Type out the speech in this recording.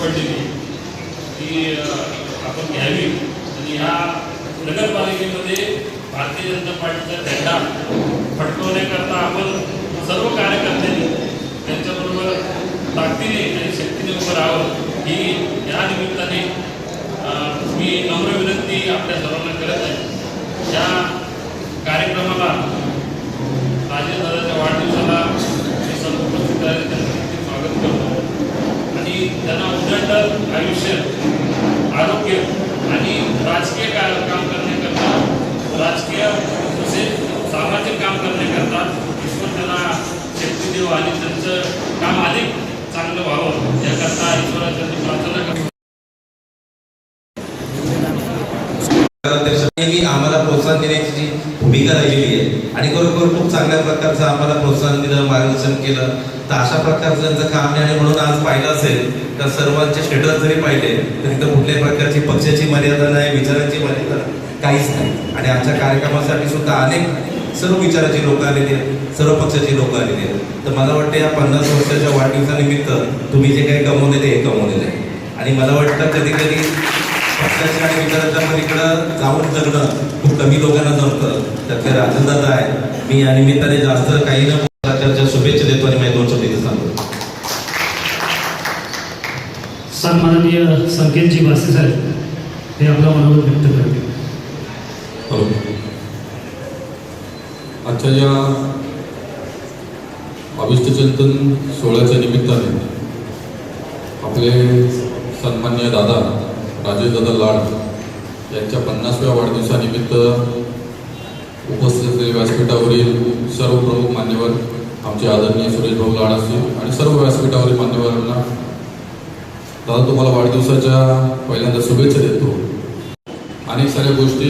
पडलेली ती आपण घ्यावी. आणि ह्या नगरपालिकेमध्ये भारतीय जनता पार्टीचा झेंडा फटकवण्याकरता आपण सर्व कार्यकर्त्यांनी त्यांच्याबरोबर ताकदीने आणि शक्तीने उभं राहावं. ही या निमित्ताने मी नम्र विनंती आपल्या सर्वांना करत आहे. या कार्यक्रमाला राजेशदादाच्या वाढदिवसाला मी सर्व उपस्थित आहे त्यांचं खूप स्वागत करतो आणि त्यांना शिक्षण आरोग्य आणि राजकीय काम करण्याकरता राजकीय तसेच सामाजिक काम करण्याकरता ईश्वर त्यांना शक्ती देव आणि त्यांचं काम अधिक चांगलं व्हावं याकरता ईश्वराच्या प्रार्थना करतो. आम्हाला प्रोत्साहन देण्याची जी भूमिका राहिलेली आहे आणि खरोखर खूप चांगल्या प्रकारचं आम्हाला प्रोत्साहन दिलं मार्गदर्शन केलं तर अशा प्रकारचं त्यांचं काम आहे आणि म्हणून आज पाहिलं असेल तर सर्वांचे स्टेटस जरी पाहिले तर इथं कुठल्याही प्रकारची पक्षाची मर्यादा नाही विचारांची मर्यादा काहीच नाही. आणि आमच्या कार्यक्रमासाठी सुद्धा अनेक सर्व विचाराची लोक आलेली आहेत सर्व पक्षाची लोक आलेली आहेत. तर मला वाटतं या पन्नास वर्षाच्या वाढदिवसानिमित्त तुम्ही जे काही कमवलेले हे कमवलेले आहे. आणि मला वाटतं कधी कधी पक्षाच्या आणि विचाराच्या पलीकडं जाऊन जगणं खूप कमी लोकांना जमतं. तर ते राजनदादा आहे मी या निमित्ताने जास्त काही न चर्चा शुभेच्छा देतो आणि माझे दोन शब्द इथे सांगतो. सन्माननीय संकेतजी वासे साहेब हे आपलं मनोगत व्यक्त करतील. हॅलो आजच्या या अभिष्ट चिंतन सोहळ्याच्या निमित्ताने आपले सन्मान्य दादा राजेश दादा लाड यांच्या पन्नासव्या वाढदिवसानिमित्त उपस्थित असलेले व्यासपीठावरील सर्व प्रमुख मान्यवर आमचे आदरणीय सुरेश भाऊ लाड असतील आणि सर्व व्यासपीठावरील मान्यवरांना दादा तुम्हाला वाढदिवसाच्या पहिल्यांदा शुभेच्छा देतो. अनेक साऱ्या गोष्टी